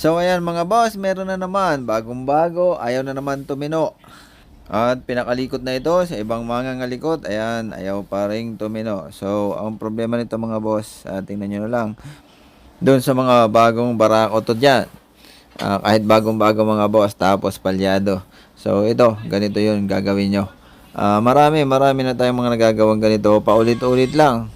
So ayan mga boss, meron na naman, bagong bago, ayaw na naman tumino. At pinakalikot na ito sa ibang mga ngalikot, ayan, ayaw pa rin tumino. So ang problema nito mga boss, uh, tingnan nyo na lang, doon sa mga bagong barako to dyan. Ah, kahit bagong bago mga boss, tapos palyado. So ito, ganito yun gagawin nyo. Ah, marami, marami na tayong mga nagagawang ganito, paulit-ulit lang.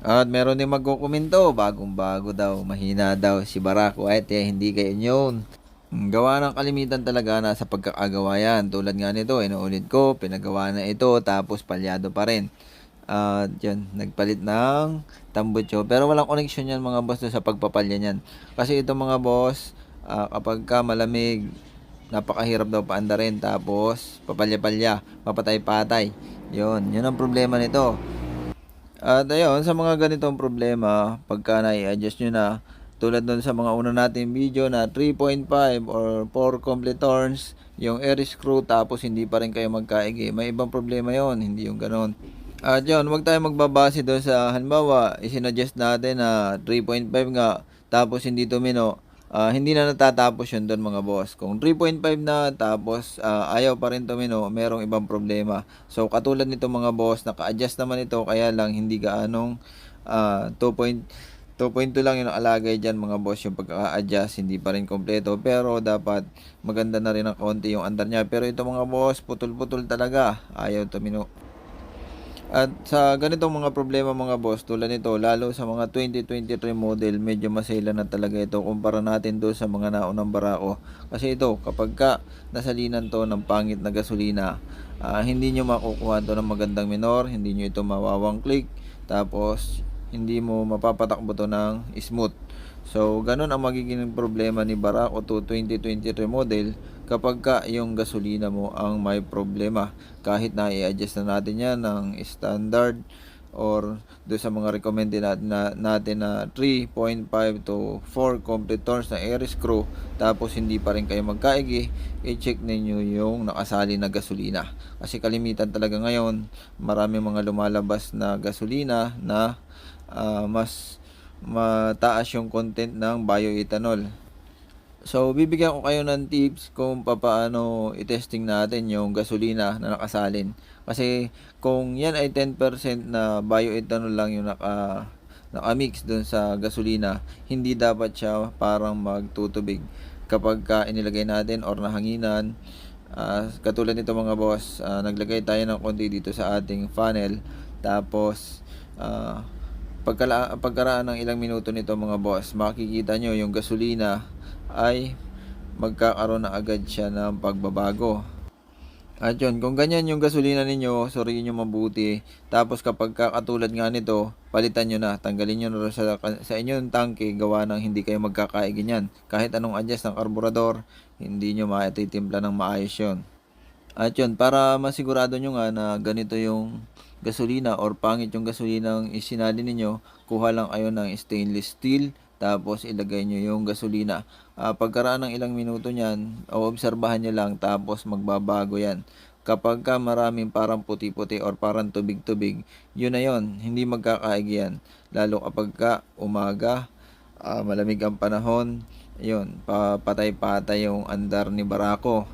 At meron din magkukomento, bagong bago daw, mahina daw si Barako. Ay, eh, hindi kayo yun. Mm, Gawa ng kalimitan talaga na sa pagkakagawa yan. Tulad nga nito, inuulit ko, pinagawa na ito, tapos palyado pa rin. At yun, nagpalit ng tambucho. Pero walang connection yan mga boss sa pagpapalya niyan. Kasi ito mga boss, ah, kapag ka malamig, napakahirap daw paandarin. Tapos, papalya-palya, papatay-patay. Yun, yun ang problema nito. At ayun, sa mga ganitong problema, pagka na-i-adjust nyo na, tulad nun sa mga una natin video na 3.5 or 4 complete turns, yung air screw tapos hindi pa rin kayo magkaigi. May ibang problema yon hindi yung ganon. At yun, huwag tayo magbabase doon sa halimbawa, isinadjust natin na 3.5 nga, tapos hindi tumino. Ah, hindi na natatapos yun doon mga boss. Kung 3.5 na tapos ah, ayaw pa rin tumino, merong ibang problema. So katulad nito mga boss, naka-adjust naman ito kaya lang hindi gaanong ah, 2. 2.2 lang yung alagay dyan mga boss yung pagka-adjust hindi pa rin kompleto pero dapat maganda na rin ang konti yung andar niya pero ito mga boss putol-putol talaga ayaw tumino at sa ganitong mga problema mga boss, tulad nito, lalo sa mga 2023 model, medyo masela na talaga ito kumpara natin doon sa mga naunang barako. Kasi ito, kapag ka nasalinan to ng pangit na gasolina, ah, hindi nyo makukuha to ng magandang minor, hindi nyo ito mawawang click, tapos hindi mo mapapatakbo to ng smooth. So, ganun ang magiging problema ni Barako to 2023 model kapag ka yung gasolina mo ang may problema. Kahit na i-adjust na natin yan ng standard or do sa mga recommended natin na, na 3.5 to 4 complete turns na air screw tapos hindi pa rin kayo magkaigi i-check ninyo yung nakasali na gasolina kasi kalimitan talaga ngayon marami mga lumalabas na gasolina na ah, mas mataas yung content ng bioethanol. So, bibigyan ko kayo ng tips kung paano i-testing natin yung gasolina na nakasalin. Kasi kung yan ay 10% na bioethanol lang yung naka naka-mix dun sa gasolina, hindi dapat siya parang magtutubig kapag ka inilagay natin or nahanginan. Ah, katulad nito mga boss, ah, naglagay tayo ng konti dito sa ating funnel. Tapos, ah, pagkala, pagkaraan ng ilang minuto nito mga boss, makikita nyo yung gasolina ay magkakaroon na agad siya ng pagbabago. At yun, kung ganyan yung gasolina ninyo, suriin nyo mabuti. Tapos kapag katulad nga nito, palitan nyo na. Tanggalin nyo na sa, sa inyong tangke, gawa ng hindi kayo magkakaigin yan. Kahit anong adjust ng karburador, hindi nyo maititimpla ng maayos yun. At yun, para masigurado nyo nga na ganito yung gasolina or pangit yung gasolina ang isinali ninyo, kuha lang kayo ng stainless steel, tapos ilagay nyo yung gasolina. Ah, pagkaraan ng ilang minuto niyan, obserbahan nyo lang, tapos magbabago yan. Kapag ka maraming parang puti-puti or parang tubig-tubig, yun na yun, hindi magkakaig yan. Lalo kapag ka umaga, ah, malamig ang panahon, yun, papatay-patay yung andar ni Barako.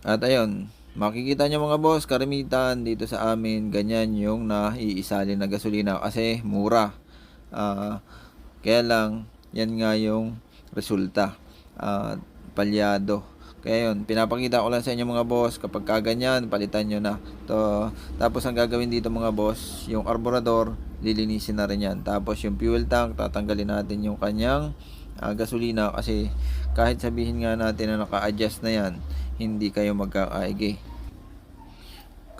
At ayun, makikita nyo mga boss, karamitan dito sa amin, ganyan yung naiisalin na gasolina kasi mura. Ah, kaya lang, yan nga yung resulta. Ah, palyado. Kaya yun, pinapakita ko lang sa inyo mga boss, kapag kaganyan, palitan nyo na. To, tapos ang gagawin dito mga boss, yung carburetor, lilinisin na rin yan. Tapos yung fuel tank, tatanggalin natin yung kanyang ah, gasolina kasi kahit sabihin nga natin na naka-adjust na yan, hindi kayo magkakaigi.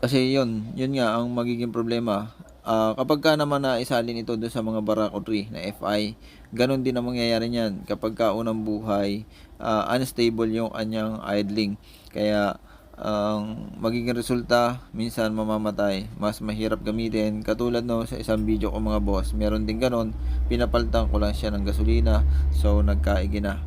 Kasi yun, yun nga ang magiging problema. Ah, kapag ka naman na isalin ito doon sa mga Barako 3 na FI, ganun din ang mangyayari niyan. Kapag ka unang buhay, ah, unstable yung anyang idling. Kaya ang magiging resulta, minsan mamamatay. Mas mahirap gamitin. Katulad no, sa isang video ko mga boss, meron din ganun. Pinapalitan ko lang siya ng gasolina. So, nagkaigi na.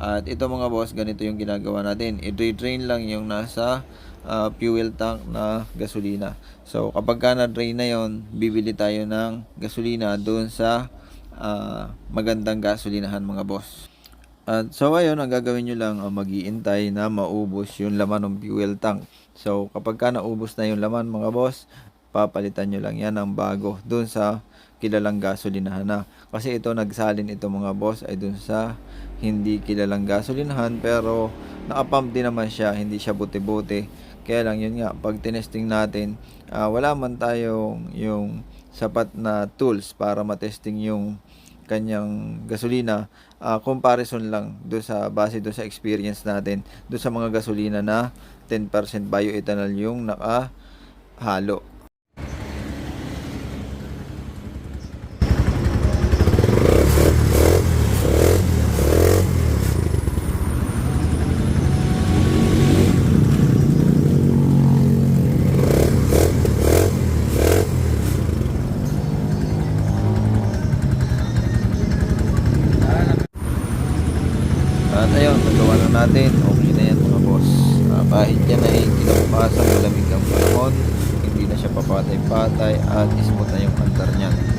At ito mga boss, ganito yung ginagawa natin. I-drain lang yung nasa ah, fuel tank na gasolina. So, kapag ka na-drain na yon bibili tayo ng gasolina doon sa ah, magandang gasolinahan mga boss. At so ayun, ang gagawin nyo lang, uh, mag-iintay na maubos yung laman ng fuel tank. So kapag ka naubos na yung laman mga boss, papalitan nyo lang yan ng bago dun sa kilalang gasolinahan na. Kasi ito nagsalin ito mga boss ay dun sa hindi kilalang gasolinahan pero nakapump din naman siya, hindi siya buti-buti. Kaya lang yun nga, pag tinesting natin, ah, wala man tayong yung sapat na tools para matesting yung kanyang gasolina, ah, comparison lang do sa base do sa experience natin do sa mga gasolina na 10% bioethanol yung nakahalo. At nagawa na natin. Okay na yan mga boss. Ah, kahit yan ay kinabukasan, malamig ang panahon, hindi na siya papatay-patay at smooth na yung andar niyan.